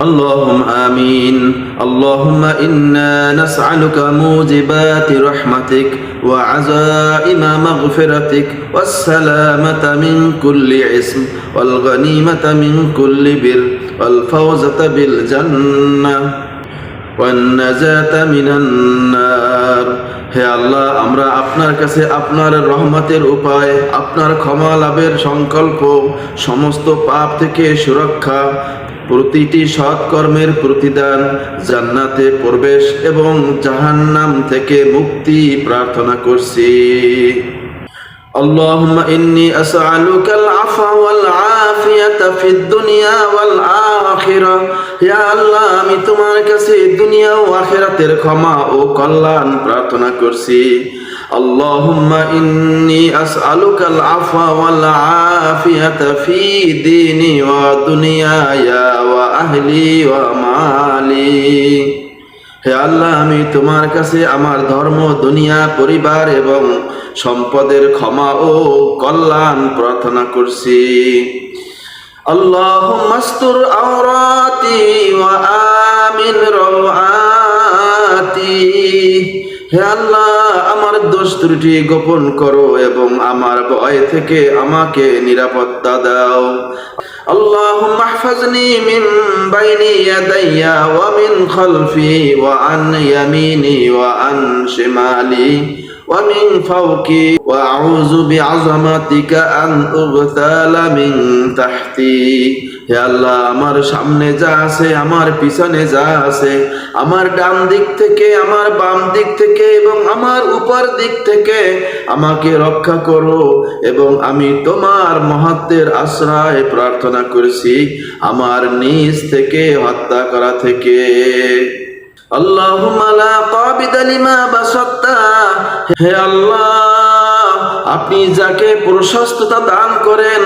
اللهم آمين اللهم إنا نسألك موجبات رحمتك وعزائم مغفرتك والسلامة من كل اسم والغنيمة من كل بر والفوزة بالجنة والنجاة من النار হে আল্লাহ আমরা আপনার কাছে আপনার রহমতের উপায় আপনার ক্ষমা লাভের সংকল্প সমস্ত পাপ থেকে সুরক্ষা প্রতিটি সৎকর্মের প্রতিদান জান্নাতে প্রবেশ এবং জাহান্নাম থেকে মুক্তি প্রার্থনা করছি اللهم إني أسألك العفو والعافية في الدنيا والآخرة يا الله আমি তোমার কাছে দুনিয়া ও আখিরাতের ক্ষমা ও কল্যাণ প্রার্থনা করছি اللهم إني أسألك العفو والعافية في ديني ودنياي وأهلي ومالي হে আল্লাহ আমি তোমার কাছে আমার ধর্ম দুনিয়া পরিবার এবং সম্পদের ক্ষমা ও কল্যাণ প্রার্থনা করছি আল্লাহ মাস্তুর আওরাতি ওয়া হে আল্লাহ আমার দোষ ত্রুটি গোপন করো এবং আমার ভয় থেকে আমাকে নিরাপত্তা দাও اللهم احفظني من بين يدي ومن خلفي وعن يميني وعن شمالي ومن فوقي وأعوذ بعظمتك أن أغتال من تحتي হে আল্লাহ আমার সামনে যা আছে আমার পিছনে যা আছে আমার ডান দিক থেকে আমার বাম দিক থেকে এবং আমার উপর দিক থেকে আমাকে রক্ষা করো এবং আমি তোমার মহত্বের আশ্রয় প্রার্থনা করছি আমার নিজ থেকে হত্যা করা থেকে আল্লাহ, আপনি যাকে প্রশস্ততা দান করেন,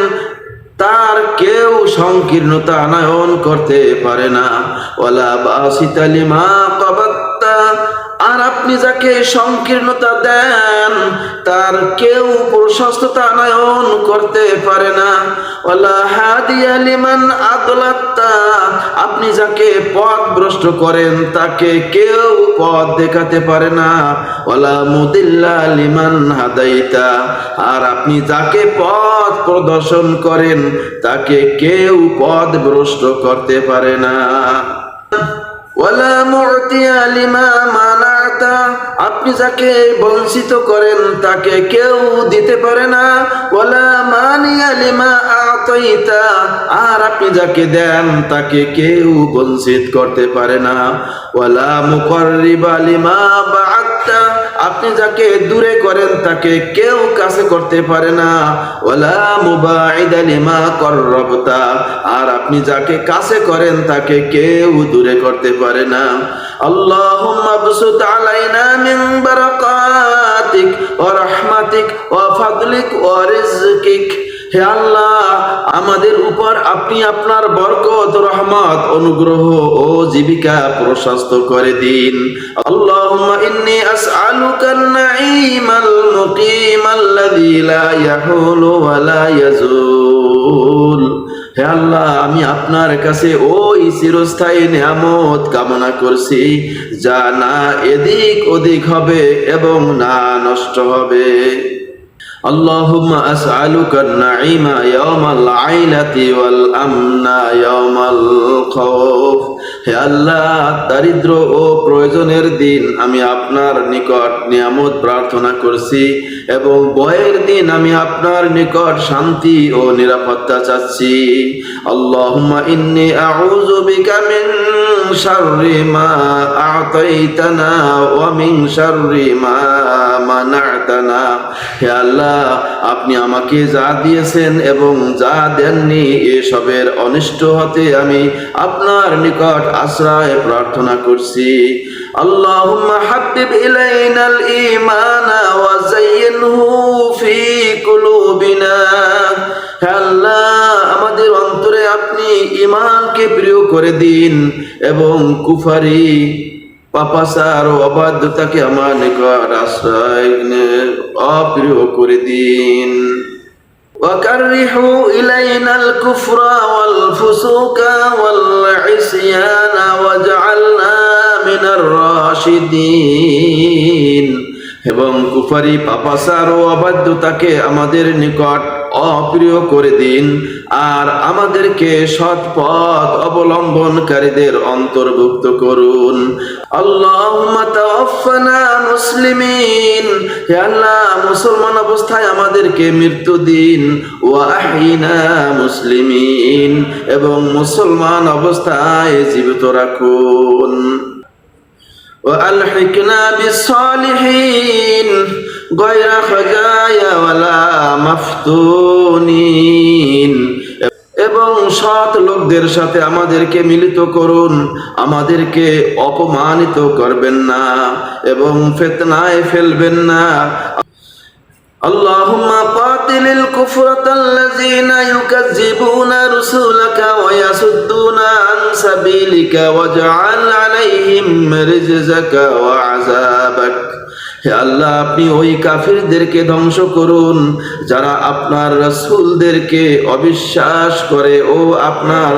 তার কেউ সংকীর্ণতা আনায়ন করতে পারে না। ওলা বাসিতা আর আপনি যাকে সংকীর্ণতা দেন, তার কেউ প্রশস্ততা আনায়ন করতে পারে না। লিমান আদলাত্তা আপনি যাকে পথ ভ্রষ্ট করেন, তাকে কেউ পথ দেখাতে পারে না। ওলা মুদিল্লা লিমান হাদাইতা, আর আপনি যাকে পথ প্রদর্শন করেন, তাকে কেউ পথ ভ্রষ্ট করতে পারে না। ওলা মু'তিয়া লিমা আপনি যাকে বঞ্চিত করেন, তাকে কেউ দিতে পারে না। ওলা মানিয়া লিমা আতাইতা। আর আপনি যাকে দেন, তাকে কেউ বঞ্চিত করতে পারে না। ওয়ালা মুকাররিবা লিমা বা'আতা আপনি যাকে দূরে করেন তাকে কেউ কাছে করতে পারে না। ওলা মুবাইদালিমা কর কররবতা। আর আপনি যাকে কাছে করেন তাকে কেউ দূরে করতে পারে না। আল্লাহুম্মা বসুত আলাইনা মিন বারাকাতিক ওয়া রাহমাতিক ওয়া ফাদলিক ওয়া রিজকিক। হে আল্লাহ, আমাদের উপর আপনি আপনার বরকত, রহমত, অনুগ্রহ ও জীবিকা প্রশস্ত করে দিন। আল্লাহুম্মা ইন্নী আসআলুকা আন-নাঈমাল মুকিমাল্লাযী লা ইয়াহুলু ওয়া লা ইয়াজুল। হে আল্লাহ, আমি আপনার কাছে ওই চিরস্থায়ী নিয়ামত কামনা করছি, যা না এদিক ওদিক হবে এবং না নষ্ট হবে। اللهم أسألك النعيم يوم العيلة والأمن يوم الخوف হে আল্লাহ দারিদ্র ও প্রয়োজনের দিন আমি আপনার নিকট নিয়ামত প্রার্থনা করছি এবং বয়ের দিন আমি আপনার নিকট শান্তি ও নিরাপত্তা চাচ্ছি আল্লাহুম্মা ইন্নী আউযু বিকা মিন শাররি মা আ'তাইতানা ওয়া মিন শাররি মা মানা'তানা হে আল্লাহ আপনি আমাকে যা দিয়েছেন এবং যা দেননি এসবের অনিষ্ট হতে আমি আপনার নিকট আশ্রয় প্রার্থনা করছি اللهم حبب إلينا الإيمان وزينه في قلوبنا আপনি ইমানকে প্রিয় করে দিন এবং কুফারি পাপাসার ও অবাধ্যতাকে আমার নিকট আশ্রয় অপ্রিয় করে দিন وكرهوا إلينا الكفر والفسوق والعصيان وجعلنا من الراشدين এবং কুফারি পাপাসার ও অবাধ্যতাকে আমাদের নিকট অপ্রিয় করে দিন আর আমাদেরকে সৎ পথ অবলম্বনকারীদের অন্তর্ভুক্ত করুন আল্লাহুম্মা তাওয়াফফানা মুসলিমিন হে আল্লাহ মুসলমান অবস্থায় আমাদেরকে মৃত্যু দিন ওয়া আহিনা মুসলিমিন এবং মুসলমান অবস্থায় জীবিত রাখুন وألحقنا بالصالحين غير خزايا ولا مفتونين এবং সৎ লোকদের সাথে আমাদেরকে মিলিত করুন আমাদেরকে অপমানিত করবেন না এবং ফেতনায় ফেলবেন না اللهم قاتل الكفرة الذين يكذبون رسولك ويصدون عن سبيلك واجعل عليهم رجزك وعذابك হে আল্লাহ আপনি ওই কাফিরদেরকে ধ্বংস করুন যারা আপনার রসুলদেরকে অবিশ্বাস করে ও আপনার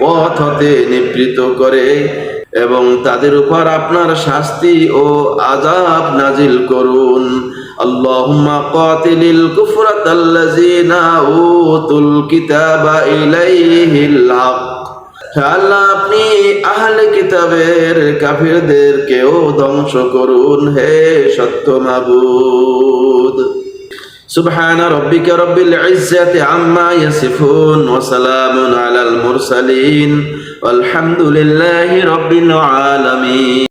পথ হতে নিবৃত করে এবং তাদের উপর আপনার শাস্তি ও আজাব নাজিল করুন اللهم قاتل الكفرة الذين أوتوا الكتاب إليه الحق আল্লাহ আপনি আহলে কিতাবের কাফিরদেরকেও ধ্বংস করুন হে সত্য মাবুদ سبحان ربك رب العزة عما يصفون وسلام على المرسلين والحمد لله رب العالمين